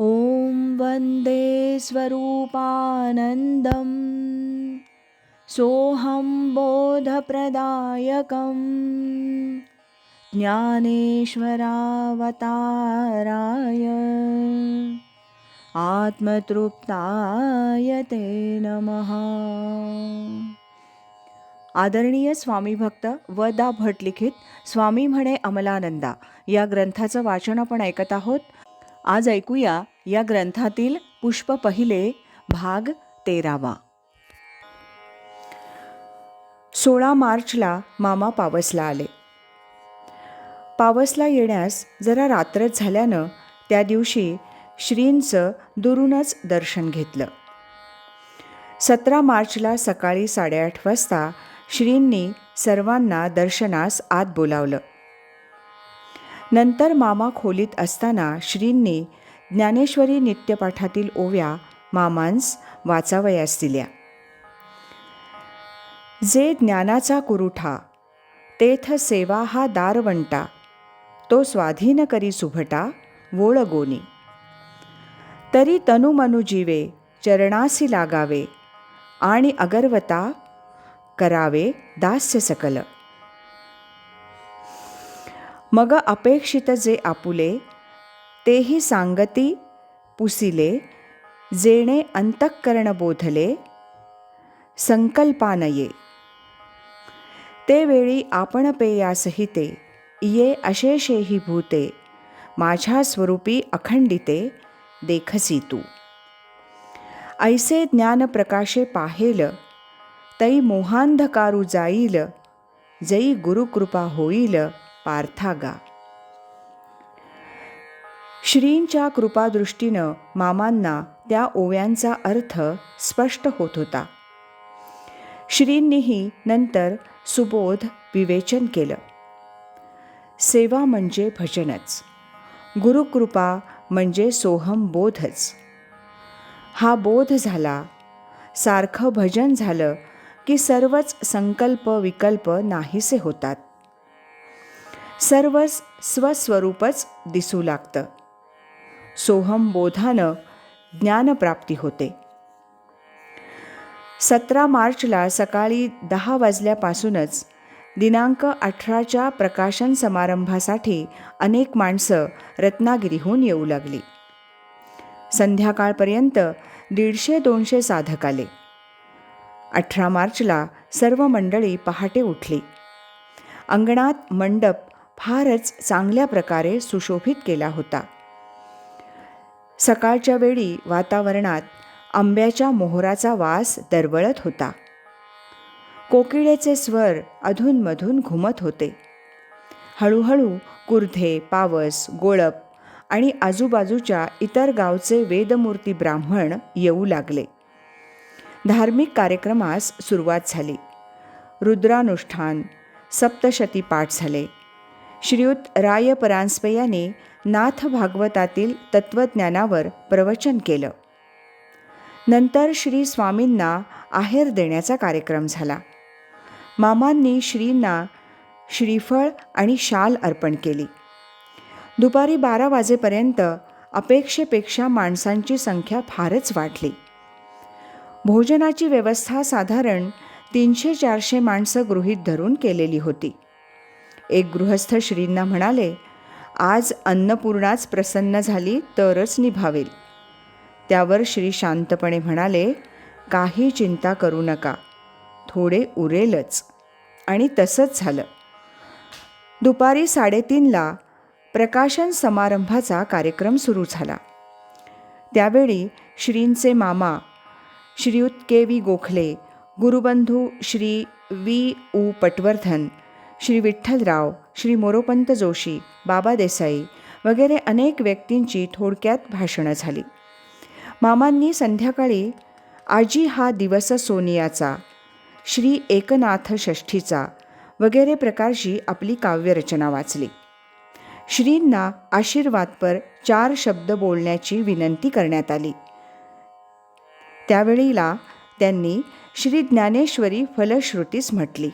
ॐ वन्दे स्वरूपानन्दं सोऽहं बोधप्रदायकं ज्ञानेश्वरावताराय आत्मतृप्ताय ते नमः। आदरणीय स्वामी भक्त व दा भट लिखित स्वामी म्हणे अमलानंदा या ग्रंथाचं वाचन आपण ऐकत आहोत. आज ऐकूया या ग्रंथातील पुष्प पहिले भाग तेरावा. सोळा मार्चला मामा पावसला आले. पावसला येण्यास जरा रात्रच झाल्यानं त्या दिवशी श्रींचं दुरूनच दर्शन घेतलं. सतरा मार्चला सकाळी साडेआठ वाजता श्रींनी सर्वांना दर्शनास आत बोलावलं. नंतर मामा खोलीत असताना श्रींनी ज्ञानेश्वरी नित्यपाठातील ओव्या मामांस वाचावयास दिल्या. जे ज्ञानाचा कुरुठा तेथ सेवा हा दारवंटा तो स्वाधीन करी सुभटा वोळगोनी तरी तनुमनु जीवे चरणासी लागावे आणि अगर्वता करावे दास्य सकल. मग अपेक्षित जे आपुले तेही सांगती पुसिले जेणे अंतःकरण बोधले संकल्पानये. ते वेळी आपण पेयासहिते ये अशेषेही भूते माझ्या स्वरूपी अखंडिते देखसी तू ऐसे ज्ञान प्रकाशे पाहेल तै मोहांधकारू जाईल जै गुरुकृपा होईल. पार्थागा. श्रींच्या कृपादृष्टीनं मामांना त्या ओव्यांचा अर्थ स्पष्ट होत होता. श्रींनीही नंतर सुबोध विवेचन केलं. सेवा म्हणजे भजनच. गुरुकृपा म्हणजे सोहम बोधच. हा बोध झाला. सारखं भजन झालं की सर्वच संकल्प विकल्प नाहीसे होतात. सर्वच स्वस्वरूपच दिसू लागतं. सोहम बोधानं ज्ञानप्राप्ती होते. सतरा मार्चला सकाळी दहा वाजल्यापासूनच दिनांक अठराच्या प्रकाशन समारंभासाठी अनेक माणसं रत्नागिरीहून येऊ लागली. संध्याकाळपर्यंत दीडशे दोनशे साधक आले. अठरा मार्चला सर्व मंडळी पहाटे उठली. अंगणात मंडप फारच चांगल्या प्रकारे सुशोभित केला होता. सकाळच्या वेळी वातावरणात आंब्याच्या मोहराचा वास दरवळत होता. कोकिळेचे स्वर अधूनमधून घुमत होते. हळूहळू कुर्धे पावस गोळप आणि आजूबाजूच्या इतर गावचे वेदमूर्ती ब्राह्मण येऊ लागले. धार्मिक कार्यक्रमास सुरुवात झाली. रुद्रानुष्ठान सप्तशती पाठ झाले. श्रीयुत राय परांजपे यांनी नाथ भागवतातील तत्त्वज्ञानावर प्रवचन केलं. नंतर श्री स्वामींना आहेर देण्याचा कार्यक्रम झाला. मामांनी श्रींना श्रीफळ आणि शाल अर्पण केली. दुपारी बारा वाजेपर्यंत अपेक्षेपेक्षा माणसांची संख्या फारच वाढली. भोजनाची व्यवस्था साधारण तीनशे चारशे माणसं गृहीत धरून केलेली होती. एक गृहस्थ श्रींना म्हणाले आज अन्नपूर्णाच प्रसन्न झाली तरच निभावेल. त्यावर श्री शांतपणे म्हणाले काही चिंता करू नका थोडे उरेलच. आणि तसंच झालं. दुपारी साडेतीनला प्रकाशन समारंभाचा कार्यक्रम सुरू झाला. त्यावेळी श्रींचे मामा श्रीयुत के व्ही गोखले गुरुबंधू श्री वी उ पटवर्धन श्री विठ्ठलराव श्री मोरोपंत जोशी बाबा देसाई वगैरे अनेक व्यक्तींची थोडक्यात भाषणं झाली. मामांनी संध्याकाळी आजी हा दिवस सोनियाचा श्री एकनाथ षष्ठीचा वगैरे प्रकारची आपली काव्यरचना वाचली. श्रींना आशीर्वादपर चार शब्द बोलण्याची विनंती करण्यात आली. त्यावेळीला त्यांनी श्री ज्ञानेश्वरी फलश्रुतीस म्हटली.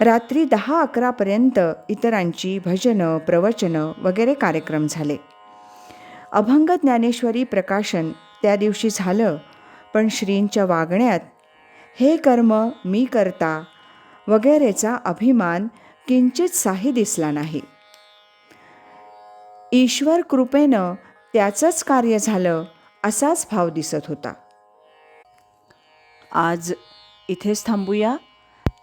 रात्री दहा अकरापर्यंत इतरांची भजनं प्रवचनं वगैरे कार्यक्रम झाले. अभंग ज्ञानेश्वरी प्रकाशन त्या दिवशी झालं पण श्रींच्या वागण्यात हे कर्म मी करता वगैरेचा अभिमान किंचित साही दिसला नाही. ईश्वर कृपेनं त्याचंच कार्य झालं असाच भाव दिसत होता. आज इथेच थांबूया.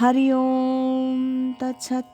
हरि ओम तत्सत